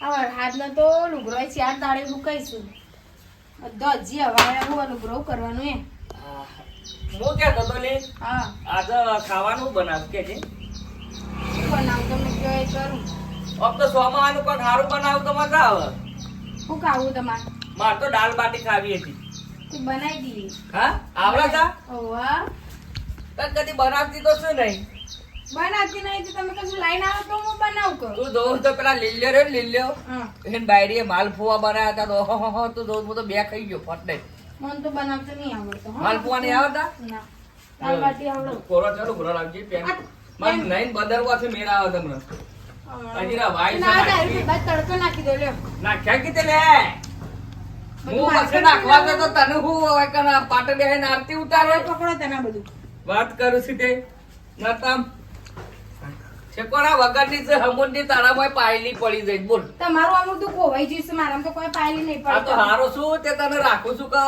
આ વરસાદનો તો લુગરો ચાર દાડે મુકાઈશું બધો હજી હવારે હું અનુગ્રહ કરવાનું એ હું. કહેતો તો લે હા. આજે ખાવાનું બનાવ કે છે? બનાવું તમે કયો એ કરું. આમ તો સોમાવાનું કોઈ સારું બનાવું તો મજા આવે. હું ખાવું તમારે? મારે તો દાળ બાટી ખાવી હતી. તું બનાવી દીધી. હા? આવડા તા? ઓવા પણ કદી બનાવતી તો શું નહીં? બનાવતી નહીં તો તમે કશું લાઈન આવો તો હું બનાવું કરું. તું જોઉં તો પેલા લીલ્યો રે લીલ્યો એને બાયરીએ માલપુઆ બનાવ્યા હતા તો હો હો તું જોઉં તો બે ખાઈ ગયો ફટ દઈ મને તો બનાવતો નહીં આવડતો હો. નહીં આવડતા? ના. દાળ બાટી આવડે. કોરો ચાલો કોરો લાવજે પેન. મન મને એમ. છે મેરા આવે તમને. ના વાઈ ના. બાદ તડકો નાખી દો લ્યો. નાખ્યા કીધે લે? હું પછી નાખવા દે તો તને હું હવે કના પાટે બેહીને આરતી ઉતારે? પકડો તેના બધું. વાત કરું છું તે. નતમ છેકોના વગરની છે હમુંડી તારામાં પાયલી પડી જાય બોલ. તમારું આમ તો ખોવાઈ જશે મારામાં તો કોઈ પાયલી નહીં આ તો હારો શું તે તને રાખું છું કે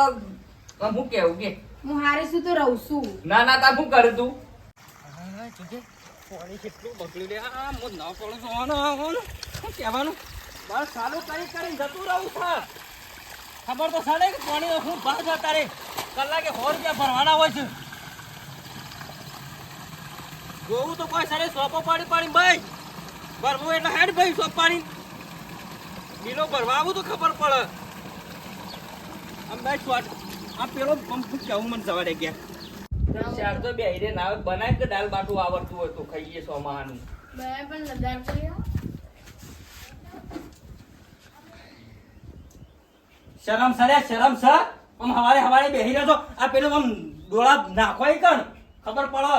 હું કેવું કે? હું હારે શું તો રહું છું. ના ના તા હું કરું તું પાણી કેટલું બગડ્યું લે આ હું ન પડું જોવાનું આવવાનું શું કહેવાનું બસ ચાલુ કરી કરી જતું રહું છે. ખબર તો સાડે કે પાણી હું ભાગ જતા રે કલાકે સો રૂપિયા ભરવાના હોય છે. જોવું તો કોઈ સારે સોપો પાડી પાડી ભાઈ. ભરવું એટલે હેડ ભાઈ સોપ પાડી બિલો ભરવા આવું તો ખબર પડે. આમ ભાઈ શોર્ટ આ પેલો પંપ કેવું મને સવારે ગયા. ચાર તો બે હીરે નાવ બનાય કે દાલ બાટું આવડતું હોય તો ખાઈએ પણ લદાર કરી શરમ સરે શરમ સર. આમ હવારે હવારે બેહી રહ્યો છો આ પેલું આમ ડોળા નાખો ઈ કણ? ખબર પડે.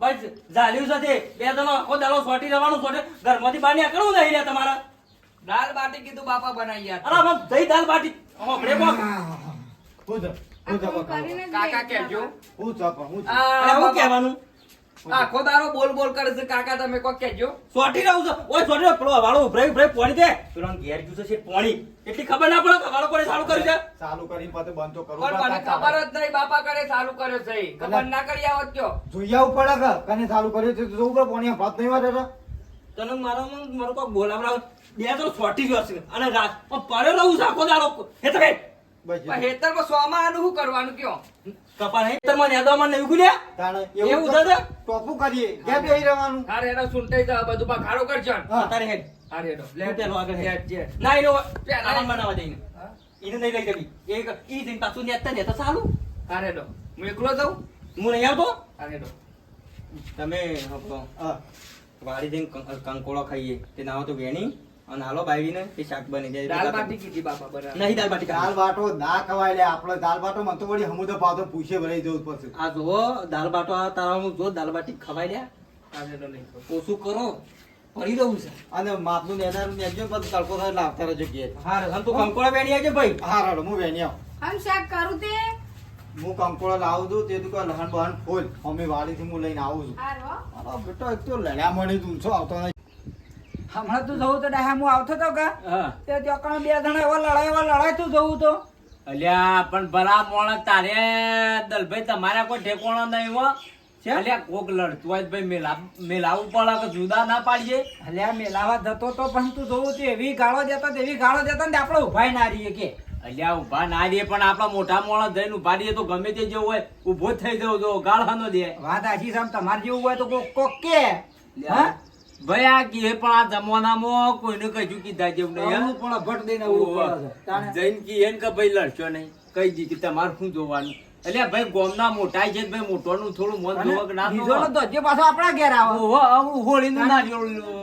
બસ ઝાલ્યું છે બે દલો આખો દાડો સોટી રહેવાનું સોટે. ઘરમાંથી બહાર નીકળવું નહીં રહ્યા તમારા. દાલ બાટી કીધું બાપા બનાવી અરે યાર આમ જઈ દાલ બાટી. આપણે બોક. હું કાકા કહેજો. હું હું આ હું કહેવાનું? આખો દારો બોલ બોલ કરે છે કાકા તમે કોક કેજો સોટી રહું છું. ઓય સોટી પેલો વાળો ઉભરાય ઉભરાય પોણી દે. પેલો ઘેર જુસે છે પોણી. એટલી ખબર ના પડે કે વાળો પોણી સારું કર્યું છે? ચાલુ કરી પાતે બંધ તો કરવું પણ મને ખબર જ નહીં બાપા કરે ચાલુ કર્યો છે. ખબર ના કરી આવત કયો. જોઈ આવવું પડે કે કને ચાલુ કર્યો છે તો પડે પોણી ભાત નહીં રે. તને મારો મારો કોક બોલાવડાવ. બે તો સોટી ગયો છે. અને રાત પણ પડે રહું છે આખો દાડો. હેતર હેતર હેતરમાં સોમાં આનું શું કરવાનું કયો? કપા નહીં તર મને યાદો મને એવું એવું એવું છે કરીએ ક્યાં બેહી રહેવાનું? હારે એનો સુનતાઈ જા બધું બગાડો કરજો હા. તારે હેડ. હારે એનો લે. પેલો આગળ હેડ. હેડ જે. ના એનો પેલા આરામ દઈને એને. નહીં લઈ જવી. એક ઈ દિન પાછું નેતા નેતા સારું હારે એનો. હું એકલો જાઉં? હું નહીં આવતો? તારે એનો. તમે હા. વાડી જઈને કંકોળો ખાઈએ. તે નામ તો વેણી. અને હાલો બાવીને તે શાક બની જાય. દાલ બાટી કીધી બાપા બરાબર. નહીં દાલ બાટી દાલ બાટો ના ખવાય લે આપણે દાલ બાટો મને તો વળી હમુદો ભાવ તો પૂછે ભરાઈ જવું પડશે. આ જો દાલ બાટો આ તારા હું જો દાલ બાટી ખવાઈ લે આજે તો નહીં. ઓછું કરો પડી રહું છે. અને માપનું નેનારું નેજો પછી તડકો થાય લાવતા રહેજો કે હા અને તું કંકોળો વેણી આવજે ભાઈ. હા રાડો હું વેણી આવ. હમ શાક કરું તે? હું કંકોળો લાવું છું તે તું લહણ બહણ ફોલ અમે વાડીથી હું લઈને આવું છું. હા. બેટો એક તો લડ્યા મળી તું છો આવતો હમણાં તું જવું તો ડાહા હું આવતો તો કા તે ત્યાં બે જણા એવા લડાઈ એવા લડાઈ તું જવું તો. અલ્યા પણ ભલા મોણ તારે દલભાઈ તમારા કોઈ ઠેકોણો નહીં હો. અલ્યા કોક લડતું હોય ભાઈ મેલા મેલાવું પડે કે જુદા ના પાડીએ? અલ્યા મેલાવા જતો તો પણ તું જોવું તો એવી ગાળો જતા એવી ગાળો જતા ને આપણે ઉભાઈ ના રહીએ કે. અલ્યા ઊભા ના રહીએ પણ આપણા મોટા મોણ જઈને ઊભા રહીએ તો ગમે તે જેવું હોય ઊભો થઈ જવું જો ગાળવાનો દે. વાત આશી સામ તમારે જેવું હોય તો કોક કોક કે. હા? ભાઈ આ કે પણ આ જમાનામાં કોઈને કશું કીધા જેવું નહીં પણ ભટ દઈને પડે છે. તાણે જઈને કે ભાઈ લડશો નહીં. કઈ દીધી તમારે શું જોવાનું? એટલે ભાઈ ગોમના મોટા છે ભાઈ મોટોનું થોડું મન અને ના બીજો જોવા? નો પાછો આપણા ઘેર આવે. ઓહો, હોળીનું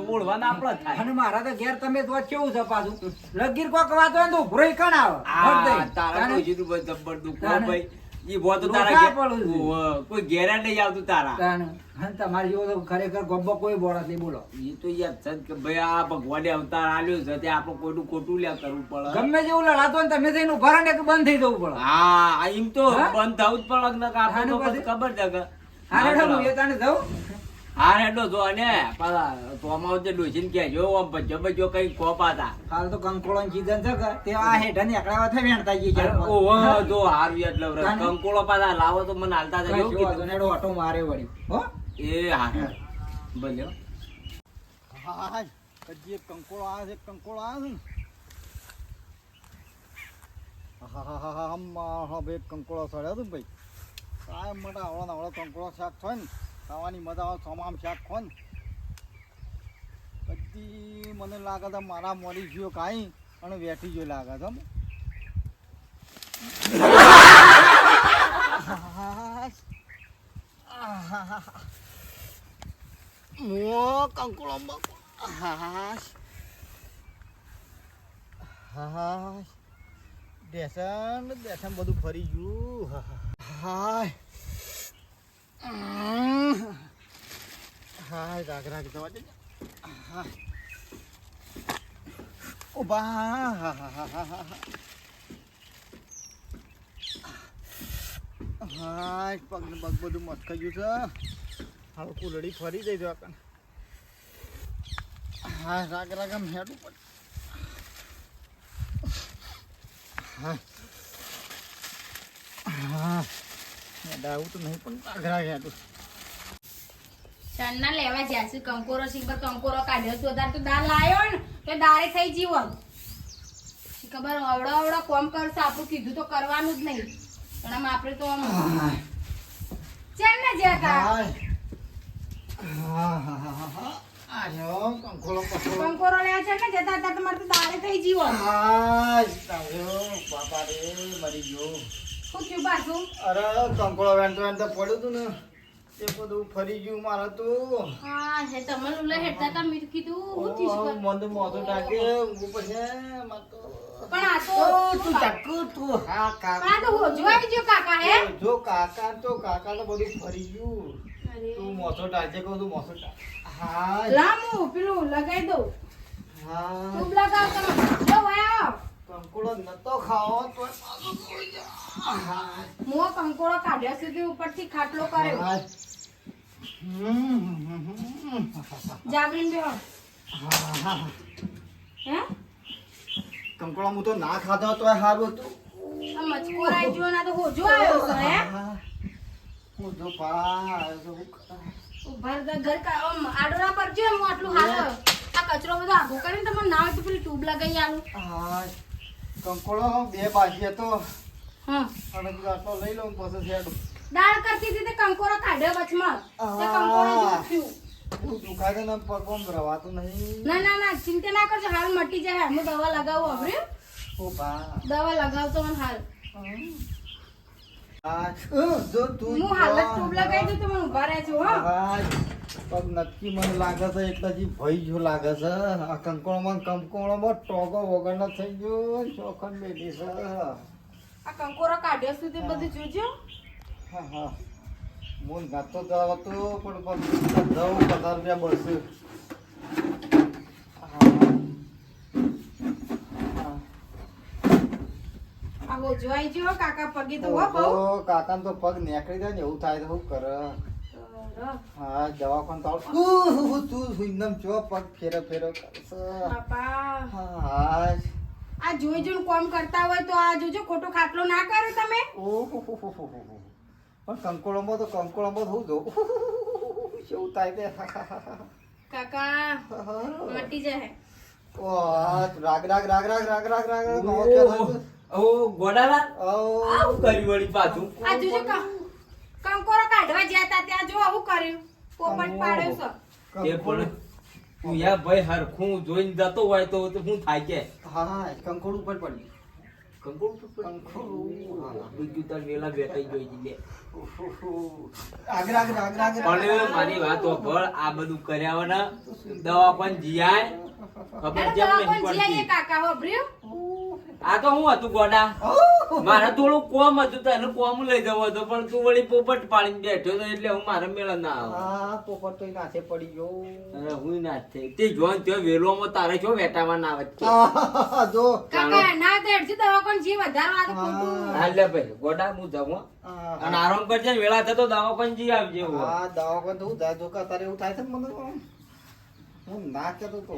ઓળવાના આપણા થાય. અને મારા તો ઘેર તમે તો કેવું છે પાછું? લગીર કોક વાત તો કણ આવે? તારા તાણે કોઈ ભાઈ જબ્બર દુખો ભાઈ. ઈ બો તો તારા કોઈ ગેરંટી નહીં આવતું તારા. તમારે જેવો તો ખરેખર ગબ્બો કોઈ બોળા નહીં બોલો. એ તો યાર છે કે ભાઈ આ ભગવાને અવતાર આલ્યો છે તે આપણે કોઈનું ખોટું લ્યા કરવું પડે. ગમે જેવું લડાતો ને તમે થઈને ઊભા રહે ને કે બંધ થઈ જવું પડે. હા એમ તો બંધ થવું જ પડે ને આપણે? ખબર છે કે હા હું એ તાણે જાઉં? હા હેડો જો અને પાલા તોમાવ જે ડોસીને કહેજો આમ ભજ્જો ભજ્જો કઈ કોપાતા હાલ તો કંકોળો સીઝન છે કે તે આ હેઠા ને એકડા થઈ વેણતા જઈએ ક્યારેક. ઓહો જો હારું એટલે વ્રત. કંકોળો પાલા લાવો તો મને હાલતા જજો જેવો નેડો ઓટો મારે વળી. હો? એ હા ભલે. હો. એક કંકોળો આ છે એક કંકોળો આ છે હા હા હા હા હા ભાઈ કંકોળો સડ્યો ને ભાઈ. કાયમ માટે આવડો આવડો કંકોળો શાક થાય ને. ખાવાની મજા આવે સોમામ શાક ખોન. બધી મને લાગે તો મારા મરી ગયો કાંઈ, અને વેઠી ગયો લાગે હમ. મો કંકોળો હાશ. હાશ. બેસન બેસન બધું ફરી ગયું. હાય હાય, રાગ રાગ જવા દે. હાય ઊભા હા હા હા હા હા હા પગ ને પગ બધું મસ્કાઈ ગયું છે. હવે કુલડી ફરી જઈ જો હા રાગ રાગ આમ હેડું પણ હા હા હેડાવું તો નહીં પણ રાગ રાગ હેડું ચણના લેવા જ્યાં છે કંકોરો સિંગ પર કંકોરો કાઢ્યો તો તાર તો દાળ લાયો ને તો દાળે થઈ જીવો ખબર? અવડો અવડો કોમ કરશે આપણું કીધું તો કરવાનું જ નહીં. પણ આમ આપણે તો આમ ચાલ ને જ્યાં કંકોરો લેવા છે ને જતા હતા તમારે તો દાળે થઈ જીવો હાય બાપા રે મરી ગયો. પાછું? અરે કંકોળો વેણતો વેણતો પડ્યું તું ને. તે બધું ફરી ગયું મારે તો. હા હે તમે લુલા હેડતા કીધું હું છે? મને મોઢું ટાકે પછી તો. પણ આ તો તું ટકુ તું. હા પણ આ તો હોજો આવી ગયો કાકા હે? જો કાકા તો કાકા તો બધું ફરી ગયું. તું મોસો ટાજે કહું તું ટાક હા. લામુ પેલું લગાઈ દઉં. હા. ખૂબ લગાવ તમે જો કંકોડો નતો ખાવો તો પાછો કંકોડો કાઢ્યા સુધી ઉપરથી ખાટલો કર્યો. જાગરીન બેહો. હા, કંકોડો હું? તો ના ખાધો તો સારું હતું. આ મચકોર આઈ ગયો ના તો હોજો આવ્યો છે હે. પા ઘર કા આડોરા પર જો હું આટલું હાલ આ કચરો બધો આગો કરીને તમને ના હોય તો પેલી ટ્યુબ લગાઈ આવું હા. કંકોડો બે બાજી હતો. હા. અને આટલો લઈ લઉં પછી શેડું. દાળ કરતી હતી તે કંકોરો કાઢ્યો વચમાં. તે કંકોરો જોખ્યું દુખાય છે ને પગમાં રવાતું નહીં. ના ના ના ચિંતા ના કરજો હાલ મટી જાય હું દવા લગાવું હવે ઓ બા દવા લગાવતો હાલ. જો તું હું લગાવી દઉં ઊભા હા. પગ નક્કી મને લાગે છે હજી ભય જો લાગે છે. આ કંકોળોમાં કંકોળોમાં ટોગો વગરનો થઈ ગયો ચોખન બેઠી છે. આ કંકોરો કાઢ્યો સુધી બધું જોજો. હા હા. હું નતો જતો પણ જવું પચાસ રૂપિયા બસ આ હોજો આઈ કાકા પગે તો હો બહુ કાકા તો પગ નેકળી જાય ને એવું થાય તો શું કરે. હા દવાખાન તો આવ- ઉહ, તું એકદમ ચો પગ ફેરો ફેરો બાપા હા આ જોઈ જોઈને કોમ કરતા હોય તો આ જોજો ખોટો ખાટલો ના કરો તમે ઓહો પણ કંકોળોમાં તો કંકોળોમાં હું જો શું થાય તે કાકા મટી જાય રાગ રાગ રાગ રાગ રાગ રાગ રાગ રાગ? ઓ ગોડાલા? ઓ, આવું કર્યું વળી પાછું? આ જોજો કંકોરો કાઢવા ગયા તા ત્યાં જો આવું કર્યું. પોપટ પાડ્યો છે. તે પણ તું યાર ભાઈ હરખું જોઈને જતો હોય તો તો થાય કે? હા હા ઉપર કંકોડ કંકોળ. બીજું તાર વેલા બેઠાઈ જોઈ લે. પણ મારી વાત હોભળ આ બધું કર્યા દવા પણ જીયાય. ખબર જેમ નહીં પડતી? કાકા હોભર્યું આ તો હું હતું ગોડા. મારે થોડું કોમ હતું તને કોમ લઈ જવો હતો પણ તું વળી પોપટ પાડીને બેઠો એટલે હું મારે મેળા ના આવે. પોપટ તો નાથે પડી ગયો. અરે હું ના જ તે જોન ત્યાં વેલોમાં તારે છો વેટામાં ના આવે? છે. જો. કાકા ના દેડજી જી તો ખોટું. ભાઈ ગોડા હું જાઉં અને આરામ કરજે વેળા થતો દવાખાન પણ જી આવજે હું. દવાખાને તો હું જાય જો કે અત્યારે એવું થાય છે મને તો. હું ના કહેતો તો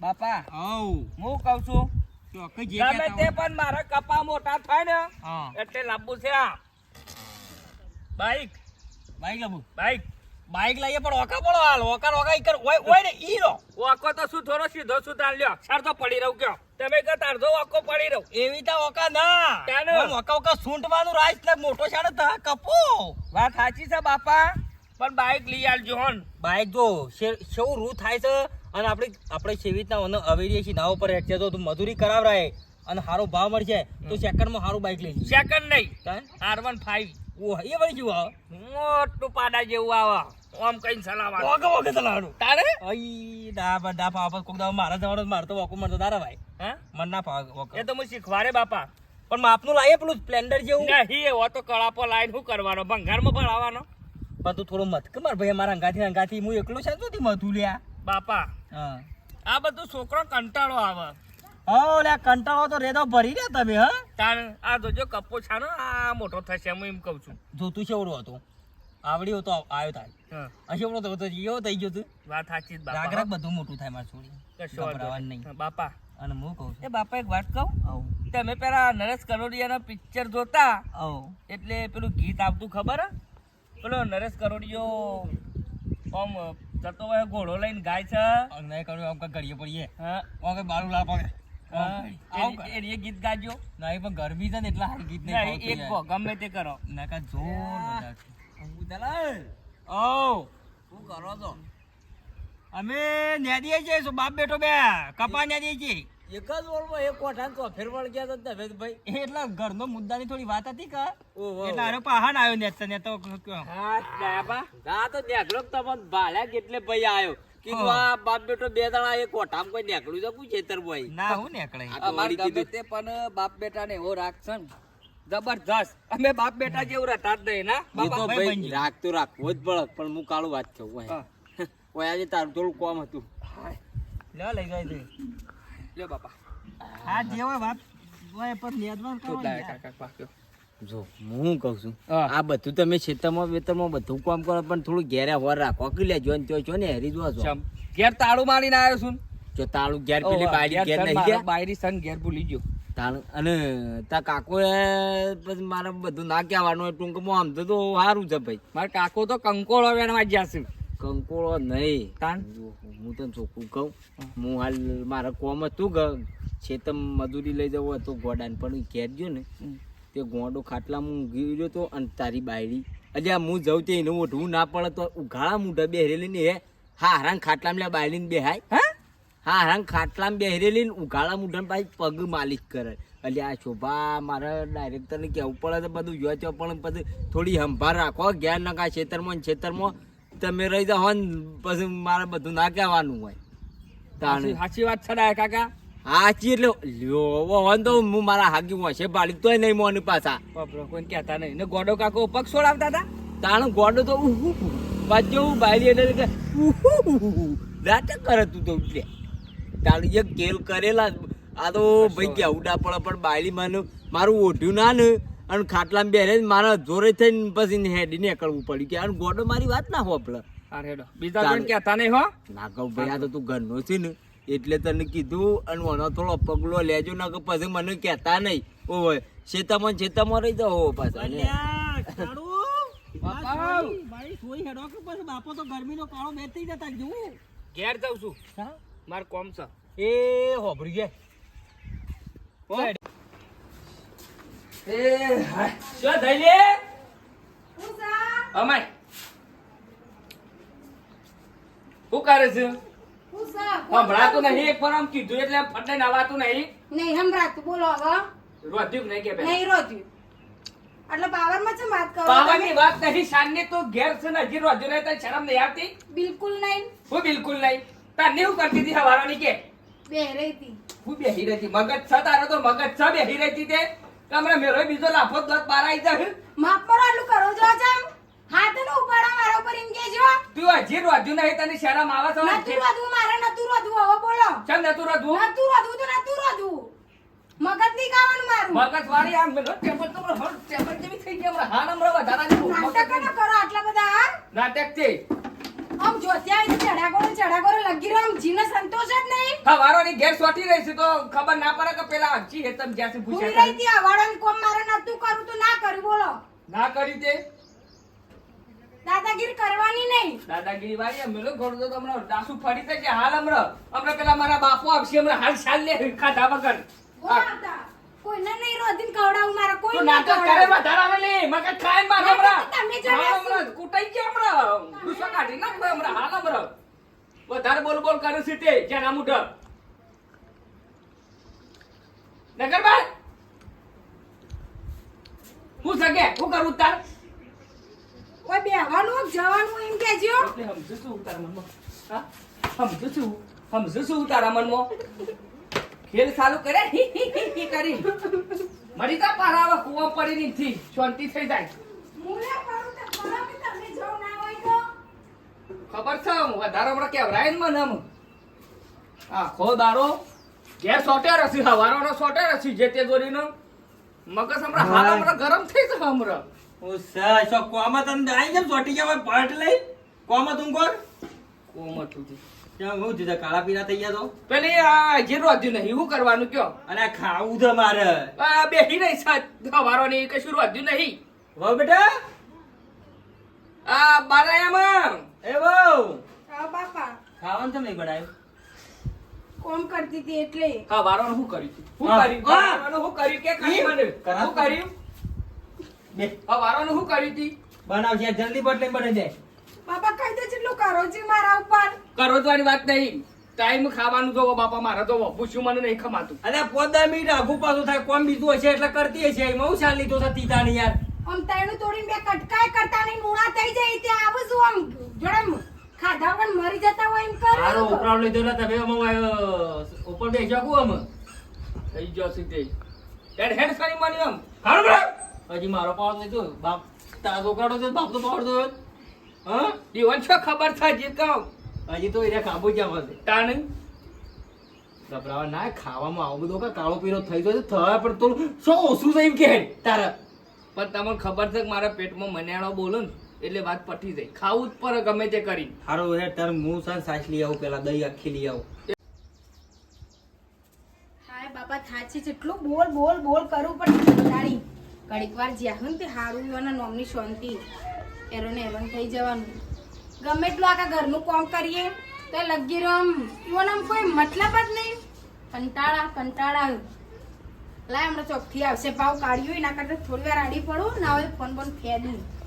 બાપા આવ હું કઉ છું તો કઈ જે ગમે તે પણ મારા કપા મોટા થાય ને એટલે લાંબુ છે આ. બાઈક. બાઈક લાવું બાઈક. બાઈક લઈએ પણ ઓકા પડો હાલ. ઓકા ઓકા ઈકર ઓય ઓય ને ઈ રો. વાકો તો શું થોડો સીધો તાર લ્યો. સાર તો પડી રહું કયો. તમે કહો તાર તો વાકો પડી રહું. એવી તો ઓકા ના. ઓકા ઓકા સૂંટવાનું રાઈસ ને મોટો છે તા કપો. વાત સાચી છે બાપા. પણ બાઈક લઈ આવજો હોન. બાઇક જો શું રૂ થાય છે અને આપણે આપણે સેવી રીતના ઓને અવેરીએ છીએ નાવ પર હેઠે તો મજૂરી કરાવરાય અને સારો ભાવ મળશે તો સેકન્ડમાં સારું બાઈક લઈ સેકન્ડ નહીં. આર વન ફાઈવ ઓ એ વળી જેવું મોટું પાડા જેવું આવે. આમ કઈ ચલાવવા ઓકે ઓકે તારે? અઈ કોક દા મારા જવાનો માર તો વોકો મારતો તારા ભાઈ. હા? મન ના પાવ એ તો હું શીખવાડે બાપા. પણ માપનું લાવીએ પેલું સ્પ્લેન્ડર જેવું? નહીં કળાપો લાઈન શું કરવાનો? ભંગારમાં ભણાવવાનો? પણ તું થોડું મત કે ભાઈ મારા અંગાથી અંગાથી હું એકલો છે શું મતું લ્યા બાપા હા. આ બધું છોકરો કંટાળો આવે. હા લે કંટાળો તો રેદો ભરી રહ્યા તમે હા? તાર આ જોજો કપો છાનો આ મોટો થશે હું એમ કહું છું. જોતું છે હતું. આવડ્યો તો આવ્યો થાય અહીં અશેવડો તો હતો એવો થઈ ગયો તું. વાત સાચી બાપા. રાગ બધું મોટું થાય માર છોડી. કશો વાંધો નહીં. બાપા. અને હું કહું એ બાપા એક વાત કહું? તમે પેલા નરેશ કનોડિયાનો પિક્ચર જોતા? એટલે પેલું ગીત આવતું ખબર? હે? પેલો નરેશ કરોડિયો આમ જતો હોય ઘોડો લઈને ગાય છે. નહીં કરું આમ ઘડીએ પડીએ. હા, ઓકે બારું લા પડે એ ગીત ગાજો. નહીં પણ ગરમી છે ને એટલા હારી ગીત નહીં એક કો ગમે તે કરો. નાકા જોર બધા ઓ શું કરો છો? અમે નેદીએ છીએ બાપ બેટો બે? કપા નેદીએ છીએ. એક જ ઓળમાં એક કોઠા તો ફેરવળ ગયા હતા તમે ભાઈ એ એટલા ઘરનો મુદ્દાની થોડી વાત હતી કે? એટલે આરો પહાડ આવ્યો ને તને તો હા બાબા આ તો નેકળો તમને ભાળ્યા કેટલે ભાઈ આવ્યો. કીધું આ બાપ બેટો બે દાડા એક કોઠામ કોઈ નેકળ્યું તો પૂછે તર ભાઈ ના હું નેકળે. અમારી ગમે તે પણ બાપ બેટા ને એવો રાખ છે ને જબરજસ્ત. અમે બાપ બેટા જેવું રહેતા જ નહીં ના? એ તો બાપા ભાઈ રાખ તો રાખવો જ પડે પણ હું કાળું વાત કહું ઓય. ઓય આજે તારું થોડું કોમ હતું. લે લઈ જાય છે લ્યો બાપા. હા જે હોય વાત હોય પણ નેદમાં કરો ને કાકા પાક્યો. જો હું કહું છું? આ બધું તમે ખેતરમાં વેતરમાં બધું કામ કરો પણ થોડું ઘેરે હોર રાખો. કે લે જોન ત્યો છો ને હેરી દો છો. ઘેર તાળું મારીને આવ્યો છું જો તાળું ઘેર પેલી બારી ઘેર નહીં ગયા? બાયરી સન ઘેર ભૂલી ગયો. તાણ અને તા કાકો પછી મારે બધું ના કહેવાનું હોય ટૂંકમાં આમ તો તો સારું છે ભાઈ. મારા કાકો તો કંકોળો વેણવા ગયા છે. કંકોળો નહીં. તાણ? હું તને ચોખ્ખું કહું હું. હાલ મારે કોમ હતું ગ છેતમ મજૂરી લઈ જવું હતું ગોડાને પણ ઘેર ગયો ને તે ગોંડો ખાટલામાં ઊંઘી રહ્યો તો અને તારી બાયડી. અલ્યા હું જઉં તે એનું ઓઢવું ના પડે તો ઉઘાળા મૂઢા બેહરેલી ને હે હા હરાંગ ખાટલામાં લે બાયડીને બેહાય. હા? હા હરાંગ ખાટલામાં બેહરેલી ને ઉઘાળા મૂઢાને પાછી પગ માલિશ કરે. અલ્યા આ શોભા મારે ડાયરેક્ટરને કહેવું પડે તો બધું જોવા પણ પછી થોડી સંભાળ રાખો ઘેર નકા ખેતરમાં ખેતરમાં. તમે રહી જાઓ ને પછી મારે બધું ના કહેવાનું હોય. તાણે. સાચી વાત છે ડાયા કાકા. હાચી એટલે લ્યો હોન તો હું મારા હાગી વાંચે બાળી તોય નહીં મોની પાછા. બાપરે કોઈ કહેતા નહીં. ને ગોડો કાકો પગ છોડાવતા હતા? તાણ ગોડો તો ઉહુ પાછો હું બારી એટલે કે ઉહુ કરે તું તો એટલે. તાણ એક કેલ કરેલા આ તો ભાઈ કેવું ના પડે પણ બાયલી માનું મારું ઓઢ્યું ના ને. અને ખાટલામાં બેરે મારા જોરે થઈને પછી હેડી નીકળવું પડ્યું કે અને ગોડો મારી વાત ના હોપડે અરે હેડો. બીજા કોઈ કહેતા નહીં હો. ના કહું ભાઈ આ તો તું ઘરનો છે ને એટલે તને કીધું અને મને થોડો પગલો લેજો ના કે પછી મને કહેતા નહીં. ઓય શેતામાં શેતામાં રહી જાઓ પાછા બાઈ, સોઈ હેડો કે પછી બાપો તો ગરમીનો કાળો બેસી જતા જુઓ. ઘેર જાઉં છું. હા? માર કોમ છે. એ હોભરી ગયા? એ હાય. શું થઈ લે. અમાય. શું કરે છે? સંભળાતું નહીં એક વાર આમ કીધું એટલે આમ ફટાઈને નવાતું નહીં. નહીં સંભળાતું. બોલો હવે. રોધ્યું નહીં કે નહીં રોત્યું એટલે પાવરમાં છે વાત કરો પાવાની વાત નહીં સાંજની તો ઘેર છે ને હજી રોધ્યું નહીં તને શરમ નહીં આવતી? બિલકુલ નહીં. હું બિલકુલ નહીં. તાર હું કરતી હતી હવારોની કે? બે રહી હતી. હું બેહી રહી હતી. મગજ છ તારો તો મગજ છ બેહી રહી હતી તે. કમરે મેરો બીજો લાફો દોત બાર આવી જાય. માફ કરો આટલું કરો જો જમ હાથ નો ઉપાડા મારા ઉપર એમ કેજો તું હજી રોધ્યું નહીં તને શરમ આવે છે? નતું રોધવું મારે નતું રોધવું હવે બોલો. ચમ નતું રોધવું? નતું રોધવું તો નતું રોધવું. મગજની ખાવાનું મારું. મગજ વાળી આમ મેલો ટેબલ તો હર ટેબલ જેવી થઈ ગઈ હમણાં હાલ હમણાં વધારા નાટક કરો આટલા બધા નાટક છે ચડા કરો લગી રહ્યો જીને સંતોષ જ નહીં. હવારોની ઘેર સોટી રહી છે તો ખબર ના પડે કે પેલા હજી હેતમ જ્યાંથી ભૂલી રહી હતી અવાડન કોમ મારે નતું કરું તો ના કર્યું બોલો. ના કરી તે? દાદાગીરી કરવાની નહીં. દાદાગીરી વાળી અમે લોકો ઘોડો તો હમણાં દાસુ ફરી ગયા. હાલ હમણાં હમણાં પેલા મારા બાપુ આવશે હમણાં હાલ ચાલ લે ખાધા વગર. કોઈને નહીં રોધીન ખવડાવું મારા કોઈ ના કરે. વધારે આવે લે મગજ ખાય મારે હમરા તમે જો કૂટાઈ ગયા હમણાં. ગુસ્સો કાઢી નાખ હમરા હાલ હમણાં. વધારે બોલ બોલ કરે છે તે જેના મુઢ. નગરબાઈ હું સગે? હું કરું તાર કોઈ બેહવાનું જવાનું એમ કહેજો. એટલે સમજુ છું તારા મનમાં. હા? સમજુ છું. સમજુ છું તારા મનમાં. ખેલ ચાલુ કરે? કરી. મરી જા પારાવા કુવા પડી નીથી શાંતિ થઈ જાય. મુલે કરું તો કરો કે તમે જો ના હોય તો? ખબર છે હું વધારે હમણાં કેવરાય ને મને આમ. આખો દારો. ઘેર સોટે રસી હવારોનો સોટે રસી જે તે દોરીનો. મગજ હમણાં હાલ હમણાં ગરમ થઈ જશે હમણાં. ઓ કોમાં તને આઈ કેમ સોટી ગયા પાટ લઈ? કોમાં તું કોર કોમટ ઉઠી. ત્યાં હું જીધા કાળા પીળા થઈ ગયા તો. પેલી આ જે રોધ્યું નહીં શું કરવાનું કયો? અને ખાવું છે મારે. આ બેહી નહીં સાત હવારોની કશું રોધ્યું નહીં. હો બેટા? આ બારાયામાં એ બહુ આ બાપા. ખાવાનું તો નહીં બનાવ્યું? કોમ કરતી હતી એટલે. હવારોનું શું કર્યું શું કર્યું? હા. શું કર્યું? કે મને? શું કર્યું? બે. હવારોનું શું કર્યું તી? બનાવશે જલ્દી બટલે બને જાય બાપા કઈ દે જેટલું કરો છે મારા ઉપર. કરો કરોજવાની વાત નહીં. ટાઈમ ખાવાનું જોવો બાપા મારા તો પૂછ્યું મને નહીં ખમાતું. અરે પોદા મિનિટ આગુ પાછું થાય કોમ બીજું હશે એટલે કરતી હશે. એમાં હું શાલ લીધો છે તીતાની યાર? આમ તૈણું તોડીને બે કટકાય કરતા નહીં મૂળા થઈ જાય ત્યાં આવું છું આમ. જોડે ખાધા પણ મરી જતા હોય એમ કરો કરો ઉપરાવ લીધો એટલે તમે આમાં, ઉપર બે જાગુ આમ? થઈ ગયો સીધે. હેડ હેડ કરી માની આમ. હાલો હજી મારો પાવર લીધો. તો બાપ તારો કાઢો તો બાપ તો પાવર તો હા? દીવન છો ખબર થાય જે કહું? હજી તો એને કાબુ જ આવશે તાણ? ગભરાવા ના ખાવામાં આવું બધું કાળો પીરો થઈ ગયો થયા પણ તો શું ઓછું છે એમ કે? તારા. પણ તમને ખબર છે કે મારા પેટમાં મન્યાળો બોલો ને એટલે વાત પટી જાય. ખાવું જ પર ગમે તે કરી સારું હે તાર હું સાન સાચ લઈ આવું પેલા દહીં આખી લઈ આવું. હાય બાપા થાચી જેટલું બોલ બોલ બોલ કરું પણ ઘડીક વાર જ્યાં તે હારું અને નોમની શાંતિ. એરોને એરોન થઈ જવાનું. ગમે એટલું આખા ઘરનું કામ કરીએ તો લગી રમ આમ. કોઈ મતલબ જ નહીં. કંટાળા કંટાળા. લાય હમણાં ચોખ્ખી આવશે. ભાવ કાઢ્યું એના કરતા થોડી વાર આડી પડું ના હોય ફોન બોન ફેદું અલ્યા,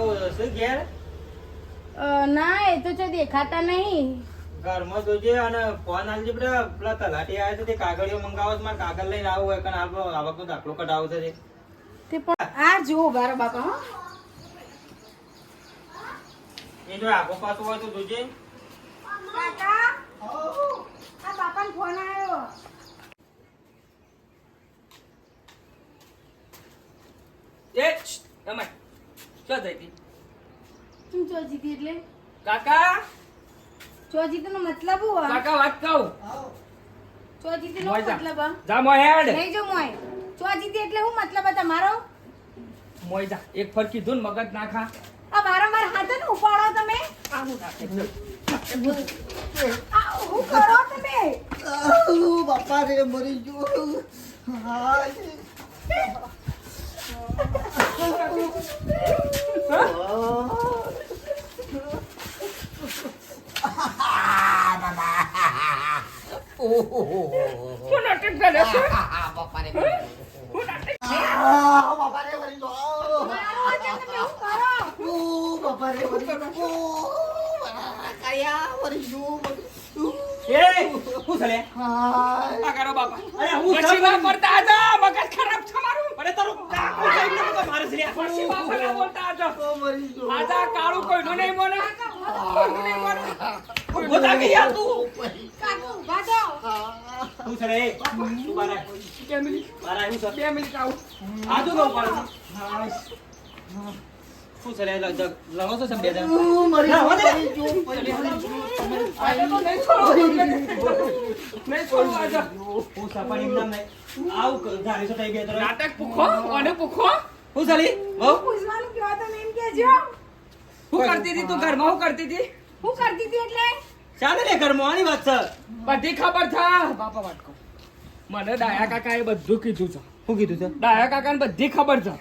ઘેર ના એ તો જો દેખાતા નહીં. ઘરમાં જોજે અને ફોન આલજે બેટા પેલા તલાટી આવ્યા છે તે કાગળીઓ મંગાવો છે મારે કાગળ લઈને આવું હોય કારણ આપણો આવકનો દાખલો કઢાવો છે તે. તે પણ આ જુઓ બારો બાપા હો. એ જો આગો પાછો હોય તો જોજે. કાકા આ બાપાનો ફોન આવ્યો એ શ્શ, તમે શું થઈ હતી તું ચો જીતી એટલે? કાકા? ચો નો મતલબ હું કાકા વાત કહું? ચોજીતી નો મતલબ? જા મોય હેડ નહીં જો મોય. ચોજીતી એટલે હું મતલબ હતા તમારો મોય જા. એક ફર કીધું ને મગજ નાખા આ આ વારંવાર હાથે ને ઉપાડો તમે. આ હું નાખે આ હું કરો તમે? બાપા રે મરી ગયો. હાય. હું નાટક કરે છે આહ, બાપા રે મરી ગયો મારો વચન તમે હું કરો ઓહ, બાપા રે મરી ગયો ઓહ, કાયા મરી ગયો મરી ગયો. એ શું છે લે? હાય. આ કરો બાપા અરે હું પછી ખબર ના પડતા આજા મગજ ખરાબ છે મારું અરે તારો કાકો છે એટલે તો મારે છે લે. પછી બાપા ના બોલતા આજા તો મરી ગયો આજા કાળું કોઈનું નહીં બોલે કોઈનું નહીં બોલે ઊભો થા કે યાર તું કાકુ ઊભા થો શું છે લે? તું. બે મિનિટ શું છે? બે મિનિટ આવું આ કહું પાડું. શું છે લે, લ- લ- લડો છો સાહેબ બે જણ? ઉ, મારી ના, વધે. મારી જો, મારી જો, આજે તો નહીં છોડું. આજે. હું સપાટી નામ નહીં. આવું ધારી છો તઈ બે નાટક પૂખો કોને પૂખો શું ચાલી? બહુ? પૂછવાનું કયો તમે એમ કહેજો શું કરતી હતી તું ઘરમાં હું કરતી હતી હું કરતી હતી એટલે ચાલે લે ઘર મોની વાત છે. બધી ખબર થા બાપા વાટકો. મને ડાયા કાકાએ બધું કીધું છે. શું કીધું છે? ડાયા કાકાને બધી ખબર છે.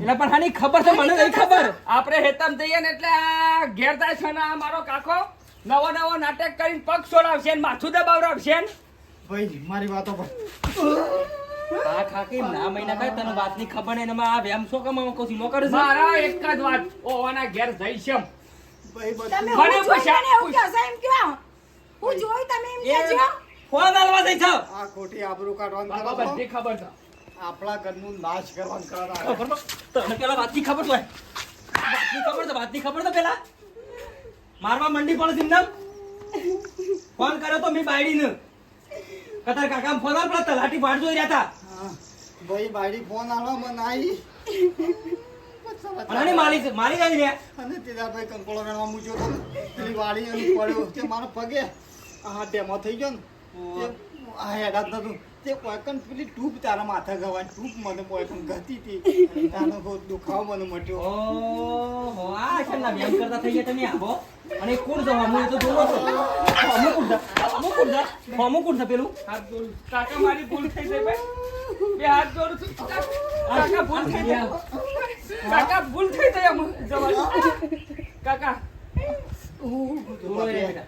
એટલે પણ હાની ખબર છે મને નહીં ખબર. આપણે હેતમ જઈએ ને એટલે આ ઘેર થાય છે ને આ મારો કાકો નવો નવો નાટક કરીને પગ છોડાવશે ને માથું દબાવડાવશે ને. ભાઈ મારી વાતો પર. આ ખાકી ના મહિના કાંઈ તને વાતની ખબર નહીં ને એમાં આ શું કામ આમાં કોશી નો કરે મારા એક જ વાત ઓવાના ઘેર જઈશ એમ. તમે બધું મને પૂછ્યા- એવું કહો છો એમ કયો? હું જોઈ તમે એમ કહેજો. ફોન આલવા જઈ છો. આ ખોટી આબરૂ કાઢવાનું છો. બધી ખબર છે. આપણા ઘરનું નાશ કરવાનું કરો. ખબર તો? તને પેલા વાતની ખબર હોય. વાતની ખબર તો વાતની ખબર તો પેલા? મારવા મંડી પડે છે ફોન કર્યો તો મેં બાયડીને. કતાર કાકા ફોન આલ પેલા તલાટી પાડ જોઈ રહ્યા હતા. ભાઈ બાયડી ફોન આલો મને આવી અને આની માલી આવી રહ્યા અને તેના ભાઈ કંકોળો વેણવા મૂક્યો તો પેલી વાળી પડ્યો તે મારા પગે. આ ડેમો થઈ ગયો ને. આ હેડા જ નતું. તે કોઈકન પેલી ટૂપ તારા માથા ગવાની ટૂપ મને કોઈકન ગતી હતી તાનો બહુ દુખાવો મને મટ્યો ઓહો આ છેલ્લા ના વ્યાયામ કરતા થઈ ગયા તમે આવો અને કોણ છો હું તો જોવો છો હમુ છે હમુ છે હમુ છે પેલું હાથ જોડું કાકા મારી ભૂલ થઈ ગઈ ભાઈ બે હાથ જોડું છું કાકા ભૂલ થઈ ગઈ કાકા ભૂલ થઈ ગઈ આમ જવા કાકા જોવો એ બેટા.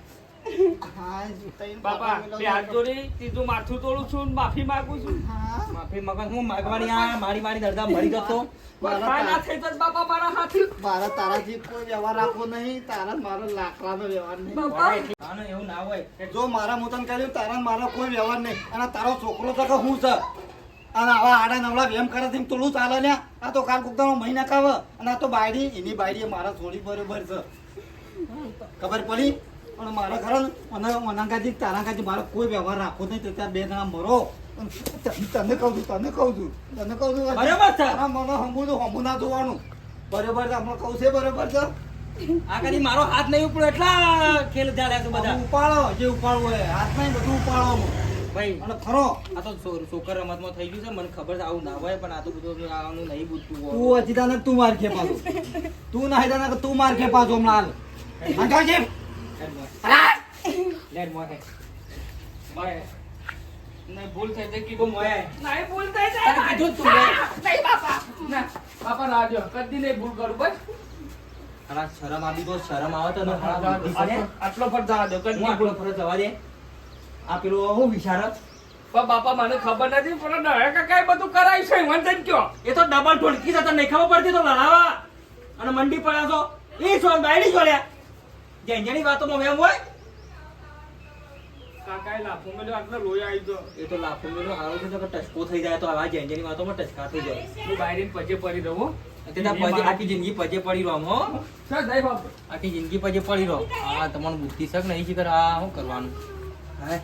હા તૈન બાપા બે હાથ જોડી તીધું માથું તોડું છું માફી માંગુ છું. માફી મગન હું માગવાની? આ મારી મારી દરદા મરી જતો ના થઈ તો બાપા મારા હાથ. મારા તારાથી કોઈ વ્યવહાર રાખવો નહીં. તારા મારો લાકડાનો વ્યવહાર નહીં. એવું ના હોય. જો મારા મોતન કર્યું તારા મારો કોઈ વ્યવહાર નહીં. અને તારો છોકરો તો કે હું છે? અને આવા આડા નવડા વેમ કરે તેમ તોડું ચાલે ને? આ તો કાલ કુકતા મહિના કાવ અને આ તો બાયડી એની બાયડી મારા થોડી બરોબર છે. ખબર પડી? પણ મારા ખરા ને મને મનાકાજી તારા કાજી મારો કોઈ વ્યવહાર રાખો નહીં તો ત્યાં બે જણા મરો. તને કહું છું તને કહું છું તને કહું છું બરાબર છે. મને હમું તો હમું ના જોવાનું. બરોબર છે હમણાં કહું છે બરોબર છે. આ કદી મારો હાથ નહીં ઉપડ્યો એટલા ખેલ ચાલ્યા છે બધા. ઉપાડો જે ઉપાડવું હોય હાથ નહીં બધું ઉપાડો ભાઈ અને ખરો આ તો છોકર રમતમાં થઈ ગયું છે મને ખબર છે આવું ના હોય પણ આ તો બધું આનું નહીં બુજતું તું અજીતાને તને તું માર ખે પાછો. તું ના તું માર ખે પાછો હમણાં હાલ. હાલ છે લેટ નહીં ભૂલ થઈ ગઈ કીધું મોય નહીં ભૂલ થઈ તને કીધું તું નહીં બાપા. ના બાપા રાજો કદી નહીં ભૂલ કરું બસ. હાલા શરમ આવી તો શરમ આવે તો. આટલો- પર જવા દો કદી આટલો ફરજ જવા દે. આ પેલો હું વિચાર બાપા મને ખબર નથી પણ દયા કાકાએ બધું કરાયું છે મને જઈને કયો? એ તો ડબલ ઢોળકી છે તને નહીં ખબર પડતી તો લડાવા. અને મંડી પડ્યા છો એ છો બાયડી જોડ્યા જેની વાતોમાં વેમ હોય? કાકાએ લાફો મેલ્યો આટલો લોહી આવી ગયો. એ તો લાફો મેલો હારો છે કે ટચકો થઈ જાય તો આવા જેન વાતોમાં ટચકા થઈ જાય. હું બાયરીને પજે પડી રહું હો. તે પજે આખી જિંદગી પજે પડી રહો હો. ચાલ જાય બાપા. આખી જિંદગી પજે પડી રહો. આ તમારું બુદ્ધિ શક નહીં શીખર આ શું કરવાનું? હા.